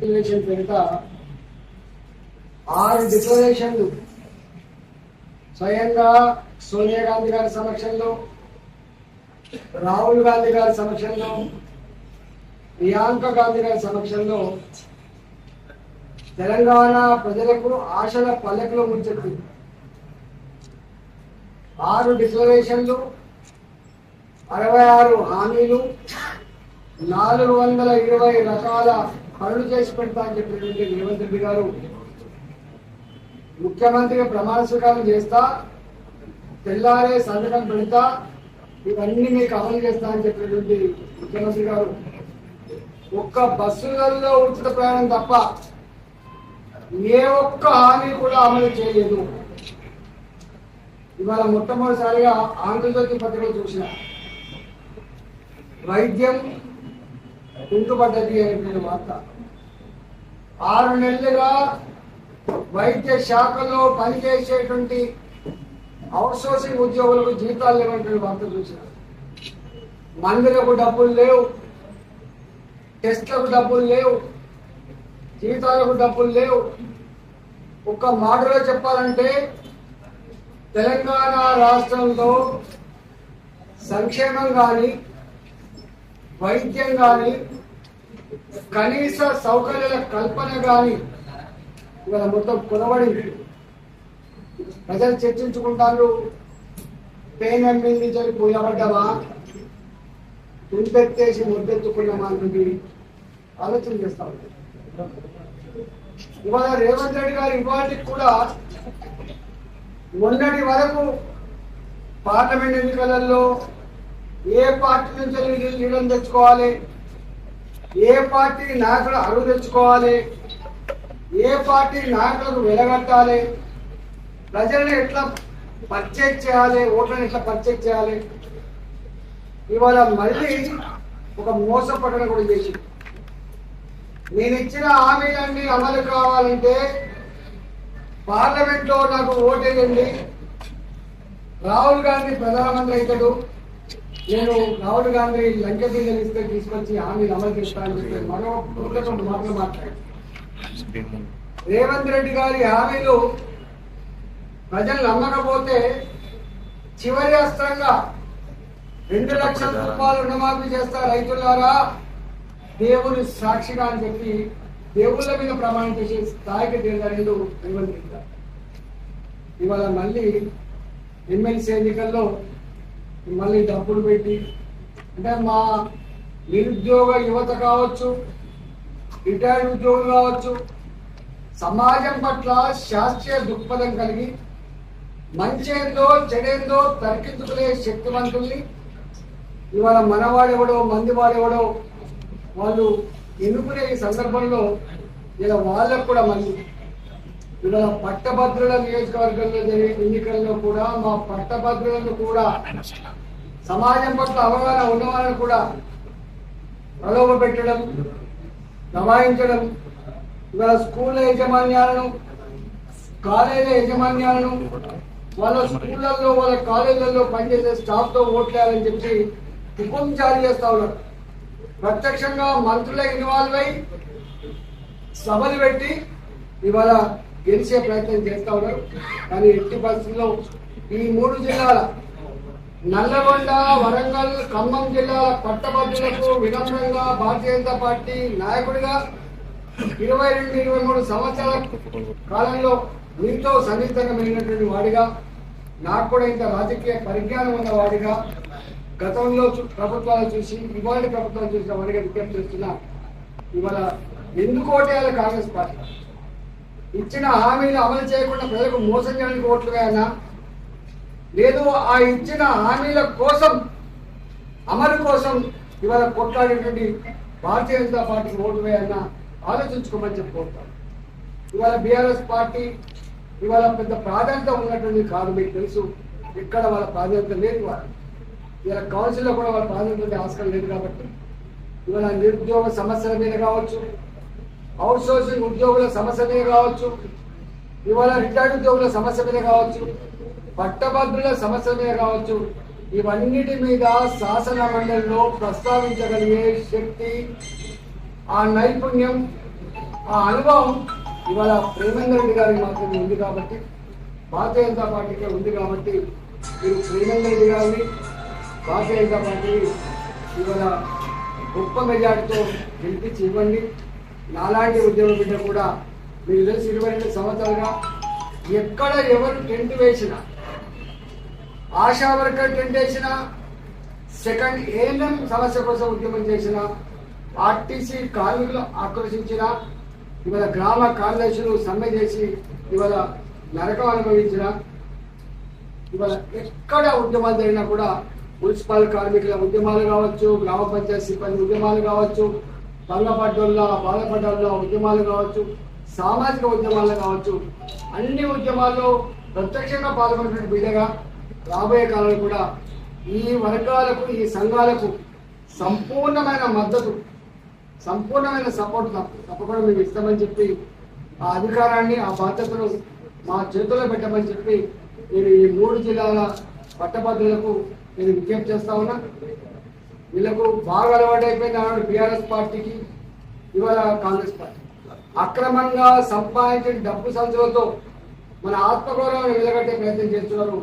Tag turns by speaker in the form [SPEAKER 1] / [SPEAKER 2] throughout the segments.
[SPEAKER 1] Declaration పేరిట ఆరు డిక్లరేషన్లు. స్వయంగా సోనియా గాంధీ గారి సమక్షంలో రాహుల్ గాంధీ గారి సమక్షంలో ప్రియాంక గాంధీ గారి సమక్షంలో తెలంగాణ ప్రజలకు ఆశల పల్లెకులో ముంచెత్తింది ఆరు డిక్లరేషన్లు అరవై ఆరు హామీలు నాలుగు వందల ఇరవై రకాల పనులు చేసి పెడతా అని చెప్పినటువంటి రేవంత్ రెడ్డి గారు ముఖ్యమంత్రిగా ప్రమాణ స్వీకారం చేస్తా తెల్లారే సంతకం పెడతా ఇవన్నీ మీకు అమలు చేస్తా అని చెప్పినటువంటి ముఖ్యమంత్రి గారు. ఒక్క బస్సులలో ఉచిత ప్రయాణం తప్ప ఏ ఒక్క హామీ కూడా అమలు చేయలేదు. ఇవాళ మొట్టమొదటిసారిగా ఆంధ్రజ్యోతి పత్రికలు చూసిన. వైద్యం కుంటుపడ్డది అనేటువంటి వార్త ఆరు నెలలుగా వైద్య శాఖలో పనిచేసేటువంటి అవుట్సోర్సింగ్ ఉద్యోగులకు జీతాలు లేవంటే వార్త చూసిన మందులకు డబ్బులు లేవు టెస్ట్లకు డబ్బులు లేవు జీతాలకు డబ్బులు లేవు. ఒక్క మాటలో చెప్పాలంటే తెలంగాణ రాష్ట్రంలో సంక్షేమం కానీ వైద్యం కానీ కనీస సౌకర్యాల కల్పన కానీ ఇవాళ మొత్తం కొనబడింది. ప్రజలు చర్చించుకుంటారు పెయిన్ అమ్మింది చని పోయబడ్డావా తుంపెత్తేసి ముద్దెత్తుకున్నామా అనేది ఆలోచన చేస్తా ఉంటారు ఇవాళ రేవంత్ రెడ్డి గారు ఇవాటికి కూడా మొన్నటి వరకు పార్లమెంట్ ఎన్నికలలో ఏ పార్టీ నుంచి నీళ్ళని తెచ్చుకోవాలి? ఏ పార్టీ నాయకులు అరువు తెచ్చుకోవాలి? ఏ పార్టీ నాయకులకు వెలగట్టాలి? ప్రజలను ఎట్లా పర్చేజ్ చేయాలి? ఓట్లను ఎట్లా పర్చేజ్ చేయాలి? ఇవాళ మళ్ళీ ఒక మోసపట్టణ కూడా చేసి నేను ఇచ్చిన హామీలన్నీ అమలు కావాలంటే పార్లమెంట్లో నాకు ఓటేయండి. రాహుల్ గాంధీ ప్రధానమంత్రి అవుతాడు. నేను రాహుల్ గాంధీ లంక బిల్లు ఇస్తే తీసుకొచ్చి హామీలు అమలు చేస్తాను చెప్పి మరో రెండు మాటలు మాట్లాడారు. రేవంత్ రెడ్డి గారి హామీలు ప్రజలు నమ్మకపోతే చివరి అస్త్రంగా రెండు లక్షల రూపాయలు రుణమాఫీ చేస్తా రైతులారా దేవుని సాక్షిగా అని చెప్పి దేవుళ్ళ మీద ప్రమాణం చేసే స్థాయికి దిగలేదు రేవంత్ రెడ్డి గారు. ఇవాళ మళ్ళీ ఎమ్మెల్సీ ఎన్నికల్లో మళ్ళీ డబ్బులు పెట్టి అంటే మా నిరుద్యోగ యువత కావచ్చు రిటైర్డ్ ఉద్యోగులు కావచ్చు సమాజం పట్ల శాస్త్రీయ దృక్పథం కలిగి మంచేందో చెడేందో తర్కించుకునే శక్తివంతుల్ని ఇవాళ మనవాడెవడో మందివాడెవడో వాళ్ళు ఎన్నుకునే ఈ సందర్భంలో ఇలా వాళ్ళకు కూడా మళ్ళీ ఇలా పట్టభద్రుల నియోజకవర్గంలో జరిగే ఎన్నికల్లో కూడా మా పట్టభద్రులను కూడా సమాజం పట్ల అవగాహన ఉన్నవాళ్ళని కూడా ప్రలోభ పెట్టడం దబాయించడం ఇవాళ స్కూల్ యాజమాన్యాలను కాలేజీల యాజమాన్యాలను వాళ్ళ స్కూళ్ళల్లో వాళ్ళ కాలేజీలలో పనిచేసే స్టాఫ్తో ఓట్లేయాలని చెప్పి హుకుం జారీ చేస్తా ఉన్నారు. ప్రత్యక్షంగా మంత్రులే ఇన్వాల్వ్ అయి సభలు పెట్టి ఇవాళ గెలిచే ప్రయత్నం చేస్తా ఉన్నారు. కానీ ఎట్టి పరిస్థితుల్లో ఈ మూడు జిల్లాల నల్లగొండ వరంగల్ ఖమ్మం జిల్లాల పట్టభద్రులకు వినమ్రంగా భారతీయ జనతా పార్టీ నాయకుడిగా ఇరవై రెండు ఇరవై మూడు సంవత్సరాల కాలంలో మీతో సన్నిహితంగా మెలిగినటువంటి వాడిగా నాకు కూడా ఇంత రాజకీయ పరిజ్ఞానం ఉన్న వాడిగా గతంలో చూ- ప్రభుత్వాలు చూసి ఇవాళ ప్రభుత్వాలు చూసిన వాడిగా విజ్ఞప్తి చేస్తున్నా. ఇవాళ ఎందుకు ఓటేయాలి కాంగ్రెస్ పార్టీ? ఇచ్చిన హామీలు అమలు చేయకుండా ప్రజలకు మోసం చేయడానికి ఓట్లు వేయనా లేదు ఆ ఇచ్చిన హామీల కోసం అమలు కోసం ఇవాళ కొట్లాడేటువంటి భారతీయ జనతా పార్టీకి ఓటు వేయన్నా ఆలోచించుకోమని చెప్పుకుంటాను ఇవాళ బీఆర్ఎస్ పార్టీ ఇవాళ పెద్ద ప్రాధాన్యత ఉన్నటువంటి కాదు మీకు తెలుసు. ఇక్కడ వాళ్ళ ప్రాధాన్యత లేదు వాళ్ళు. ఇవాళ కౌన్సిల్లో కూడా వాళ్ళ ప్రాధాన్యత ఆస్కారం లేదు కాబట్టి. ఇవాళ నిరుద్యోగ సమస్యల మీద కావచ్చు అవుట్ సోర్సింగ్ ఉద్యోగుల సమస్య మీద కావచ్చు ఇవాళ రిటైర్డ్ ఉద్యోగుల సమస్య మీద కావచ్చు పట్టభద్రుల సమస్య మీద కావచ్చు ఇవన్నిటి మీద శాసన మండలిలో ప్రస్తావించగలిగే శక్తి ఆ నైపుణ్యం ఆ అనుభవం ఇవాళ ప్రేమేంద్ర రెడ్డి గారికి మాత్రమే ఉంది కాబట్టి భారతీయ జనతా పార్టీకే ఉంది కాబట్టి మీరు ప్రేమేంద్ర రెడ్డి గారిని భారతీయ జనతా పార్టీ ఇవాళ గొప్ప మెజార్టీతో గెలిపించి ఇవ్వండి. నాలాంటి ఉద్యమ బిడ్డ కూడా మీకు తెలిసి ఇరవై రెండు సంవత్సరాలుగా ఎక్కడ ఎవరు టెంట్ వేసినా ఆశా వర్కర్ టెంట్ వేసినా సెకండ్ ఏఎన్ఎం సమస్య కోసం ఉద్యమం చేసిన ఆర్టీసీ కార్మికులు ఆకర్షించిన ఇవాళ గ్రామ కార్యదర్శులు సమ్మె చేసి ఇవాళ నరకం అనుభవించిన ఇవాళ ఎక్కడ ఉద్యమాలు జరిగినా కూడా మున్సిపల్ కార్మికుల ఉద్యమాలు కావచ్చు గ్రామ పంచాయతీ సిబ్బంది ఉద్యమాలు కావచ్చు భంగపడ్డోళ్ళ బాధపడ్డోళ్ళ ఉద్యమాలు కావచ్చు సామాజిక ఉద్యమాలు కావచ్చు అన్ని ఉద్యమాల్లో ప్రత్యక్షంగా పాల్గొన్న బిడ్డగా రాబోయే కాలంలో కూడా ఈ వర్గాలకు ఈ సంఘాలకు సంపూర్ణమైన మద్దతు సంపూర్ణమైన సపోర్ట్ తప్ప- తప్పకుండా మేము ఇస్తామని చెప్పి ఆ అధికారాన్ని ఆ బాధ్యతను మా చేతుల్లో పెట్టమని చెప్పి నేను ఈ మూడు జిల్లాల పట్టభద్రులకు నేను విజ్ఞప్తి చేస్తా ఉన్నా. వీళ్ళకు బాగా అలవాటైపోయింది ఆనాడు బీఆర్ఎస్ పార్టీకి ఇవాళ కాంగ్రెస్ పార్టీ. అక్రమంగా సంపాదించిన డబ్బు సంచులతో మన ఆత్మగౌరవాన్ని వెలగట్టే ప్రయత్నం చేస్తున్నారు.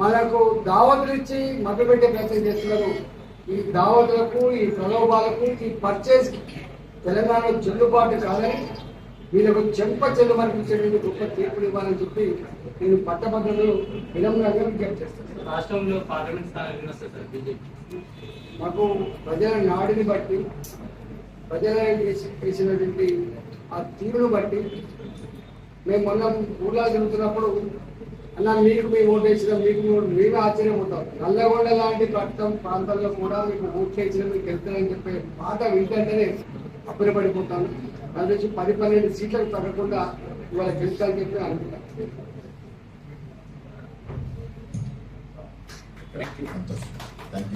[SPEAKER 1] మనకు దావతులు ఇచ్చి మభ్యపెట్టే ప్రయత్నం చేస్తున్నారు. ఈ దావతులకు ఈ ప్రలోభాలకు ఈ పర్చేజ్ తెలంగాణలో చెల్లుబాటు కాదని వీళ్ళకు చెంప చెల్లుమనిపించేటువంటి గొప్ప తీర్పులు ఇవ్వాలని చెప్పి నేను పట్టభద్రులు వినమ్రంగా విజ్ఞప్తి చేస్తాను.
[SPEAKER 2] రాష్ట్రంలో పార్లమెంట్ స్థానాలు
[SPEAKER 1] మాకు ప్రజల నాడిని బట్టి ప్రజల వేసినటువంటి ఆ తీరును బట్టి మేము మొన్న ఊళ్ళో తిరుగుతున్నప్పుడు అన్న మీకు మేము ఓటు వేసినాం మీకు మేము ఆశ్చర్యపోతాం నల్లగొండ లాంటి ప్రాంతం ప్రాంతాల్లో కూడా మీకు ఓట్లు వేసిన మీకు వెళ్తారని చెప్పే మాట వింటేనే అప్పుడపడిపోతాను దాని నుంచి పది పన్నెండు సీట్లకు తగ్గకుండా ఇవాళ గెలుస్తారని చెప్పి అనుకుంటాను
[SPEAKER 3] సంతోషం థ్యాంక్